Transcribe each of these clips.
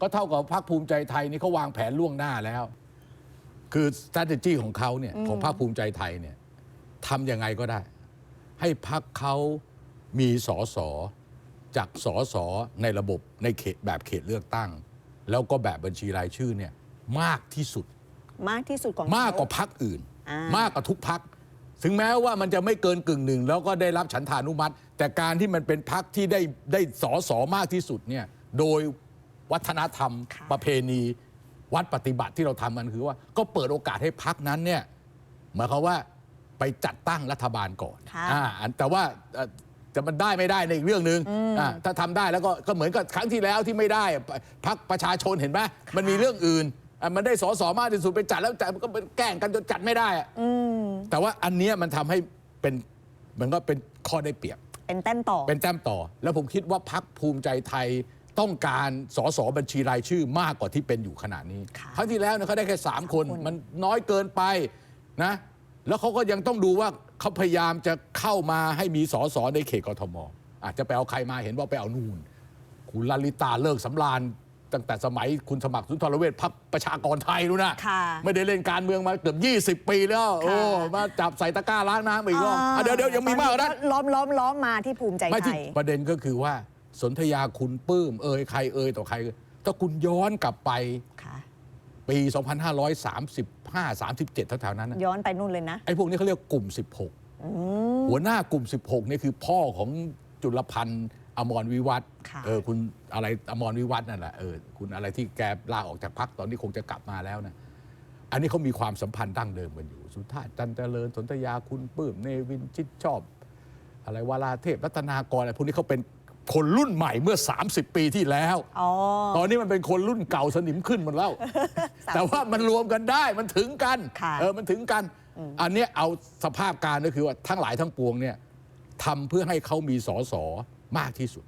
ก็เท่ากับพรรคภูมิใจไทยนี่เขาวางแผนล่วงหน้าแล้ว คือ strategy ของเขาเนี่ยของพรรคภูมิใจไทยเนี่ยทำยังไงก็ได้ ให้พรรคเขามีสอสอจากสอสอในระบบในเขตแบบเขตเลือกตั้ง แล้วก็แบบบัญชีรายชื่อเนี่ยมากที่สุด มากที่สุดของมากกว่าเขพักอื่น อ่าม มากกว่าทุกพัก ถึงแม้ว่ามันจะไม่เกินกึ่งหนึ่ง แล้วก็ได้รับฉันทานุมัติ แต่การที่มันเป็นพักที่ได้ได้สอสอมากที่สุดเนี่ยโดย วัฒนธรรมค่ะประเพณีวัดปฏิบัติที่เราทำมันคือว่า ก็เปิดโอกาสให้พักนั้นเนี่ยหมายความว่าไปจัดตั้งรัฐบาลก่อนค่ะอ่าอันแต่ว่าเอ่อจะมันได้ไม่ได้ในอีกเรื่องหนึ่งอ่าถ้าทำได้แล้วก็ก็เหมือนกับครั้งที่แล้วที่ไม่ได้พักประชาชนเห็นไหมมันมีเรื่องอื่นอะมันได้สอสอมากที่สุดไปจัดแล้วจัดมันก็เป็นแกล้งกันจนจัดไม่ได้อะอืมแต่ว่าอันเนี้ยมันทำให้เป็นมันก็เป็นข้อได้เปรียบ เป็นแต้มต่อเป็นแต้มต่อ แล้วผมคิดว่าพักภูมิใจไทย ต้องการสสบัญชีรายชื่อมากกว่าที่เป็นอยู่ขนาดนี้ค่ะครั้งที่แล้วเนี่ยเขาได้แค่ 3 คน คนมันน้อยเกินไปนะแล้วเขาก็ยังต้องดูว่าเขาพยายามจะเข้ามาให้มีสสในเขตกทม อาจจะไปเอาใครมาเห็นว่าไปเอานูนคุณลลิตาเลิกสำราญตั้งแต่สมัยคุณสมัครสุนทรเวชพักประชากรไทยรู้นะค่ะไม่ได้เล่นการเมืองมาเกือบ 20 ปีแล้ว โอ้มาจับใส่ตะกร้าล้างน้ำอีกรอบอะเดี๋ยวเดี๋ยวยังมีมากกว่านั้น ล้อมล้อมล้อมมาที่ภูมิใจไม่ไทที่ย ประเด็นก็คือว่า สนธยาคุณปื้ม เอ่ยใครเอ่ยต่อใคร ถ้าคุณย้อนกลับไปค่ะ ปี 2535 37แถวๆนั้นน่ะย้อนไปนู่นเลยนะไอ้พวกนี้เขาเรียกกลุ่มอื16มหัวหน้ากลุ่ม 16นี่คือพ่อของจุลพันธ์อมรวิวัฒน์ค่ะ เออคุณอะไรอมรวิวัฒน์นั่นแหละเออคุณอะไรที่แกลาออกจากพักตอนนี้คงจะกลับมาแล้วนะ อันนี้เขามีความสัมพันธ์ดั้งเดิมกันอยู่ สุธาจันเจริญสนธยาคุณปื้ม เนวินชิดชอบ อะไรวาลาเทพรัตนากรอะไรพวกนี้เขาเป็น คนรุ่นใหม่เมื่อ 30 ปีที่แล้ว อ๋อ ตอนนี้มันเป็นคนรุ่นเก่าสนิมขึ้นหมดแล้วแต่ว่ามันรวมกันได้มันถึงกันค่ะ เออมันถึงกัน อันเนี้ยเอาสภาพการก็คือว่าทั้งหลายทั้งปวงเนี่ยทำเพื่อให้เขามีสอสอมากที่สุด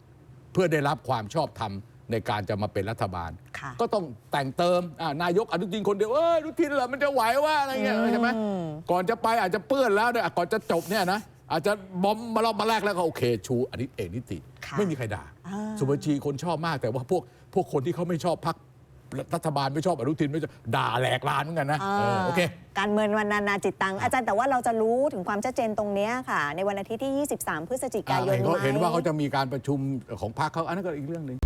เพื่อได้รับความชอบธรรมในการจะมาเป็นรัฐบาล ค่ะ ก็ต้องแต่งเติมอ่านายกอนุทินคนเดียวเอ้ยอนุทินเหรอมันจะไหวว่าอะไรเงี้ยใช่ไหมอืมก่อนจะไปอาจจะเปื้อนแล้วเนี่ยก่อนจะจบเนี่ยนะ อาจจะบอมมาลอบมาแรกแล้วก็โอเค ชูอันนี้เอกนิติ ค่ะไม่มีใครด่า อ่า สุบัญชีคนชอบมากแต่ว่าพวกพวกคนที่เขาไม่ชอบพักรัฐบาลไม่ชอบอนุทินไม่ชอบด่าแหลกลานเหมือนกันนะเออโอเค การเมืองวันนานาจิตตัง อาจารย์แต่ว่าเราจะรู้ถึงความชัดเจนตรงเนี้ยค่ะ ในวันอาทิตย์ที่ 23 พฤศจิกายนเห็นเขาไหม เห็นว่าเขาจะมีการประชุมของพรรคเขาอันนั้นก็อีกเรื่องหนึ่ง